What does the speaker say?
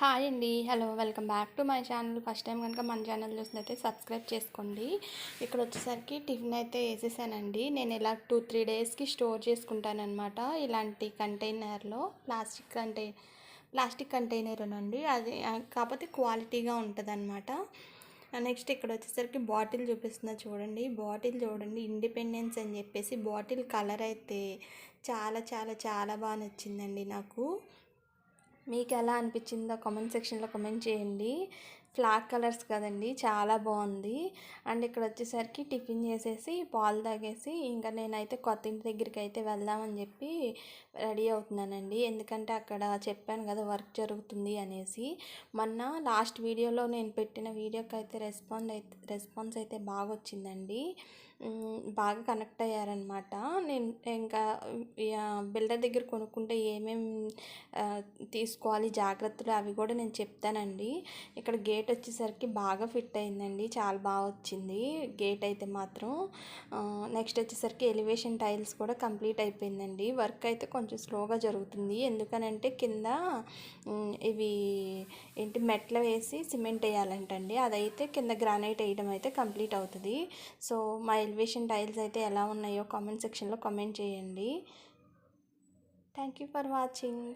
Hi అండి. Hello welcome back to my channel. First time కనుక మన ఛానల్ చూసినైతే సబ్స్క్రైబ్ చేసుకోండి. ఇక్కడ వచ్చేసరికి టిఫిన్ అయితే వేసేసానండి. నేను ఇలా టూ త్రీ డేస్కి స్టోర్ చేసుకుంటానమాట ఇలాంటి కంటైనర్లో. ప్లాస్టిక్ కంటైనర్ ప్లాస్టిక్ కంటైనర్ అండి అది కాకపోతే క్వాలిటీగా ఉంటుంది అనమాట నెక్స్ట్ ఇక్కడ వచ్చేసరికి బాటిల్ చూపిస్తున్నా చూడండి. బాటిల్ చూడండి. ఇండిపెండెన్స్ అని చెప్పేసి బాటిల్ కలర్ అయితే చాలా చాలా చాలా బాగా నచ్చిందండి నాకు. మీకు ఎలా అనిపించిందో కామెంట్ సెక్షన్లో కామెంట్ చేయండి. ఫ్లాగ్ కలర్స్ కదండి చాలా బాగుంది. అండ్ ఇక్కడ వచ్చేసరికి టిఫిన్ చేసేసి పాలు తాగేసి ఇంకా నేనైతే కొత్త ఇంటి దగ్గరికి అయితే వెళ్దామని చెప్పి రెడీ అవుతున్నానండి. ఎందుకంటే అక్కడ చెప్పాను కదా వర్క్ జరుగుతుంది అనేసి. మొన్న లాస్ట్ వీడియోలో నేను పెట్టిన వీడియోకి అయితే రెస్పాన్స్ అయితే రెస్పాన్స్ అయితే బాగా వచ్చిందండి బాగా కనెక్ట్ అయ్యారనమాట నేను ఇంకా బిల్డర్ దగ్గర కొనుక్కుంటే ఏమేమి తీసుకోవాలి జాగ్రత్తలు అవి కూడా నేను చెప్తానండి. ఇక్కడ గేట్ వచ్చేసరికి బాగా ఫిట్ అయిందండి చాలా బాగా వచ్చింది గేట్ అయితే మాత్రం. నెక్స్ట్ వచ్చేసరికి ఎలివేషన్ టైల్స్ కూడా కంప్లీట్ అయిపోయిందండి. వర్క్ అయితే కొంచెం స్లోగా జరుగుతుంది. ఎందుకనంటే కింద ఇవి ఏంటి మెట్లు వేసి సిమెంట్ వేయాలంటండి. అదైతే కింద గ్రానైట్ వేయడం అయితే కంప్లీట్ అవుతుంది. సో మా ఎలివేషన్ టైల్స్ అయితే ఎలా ఉన్నాయో కామెంట్ సెక్షన్లో కామెంట్ చేయండి. Thank you for watching.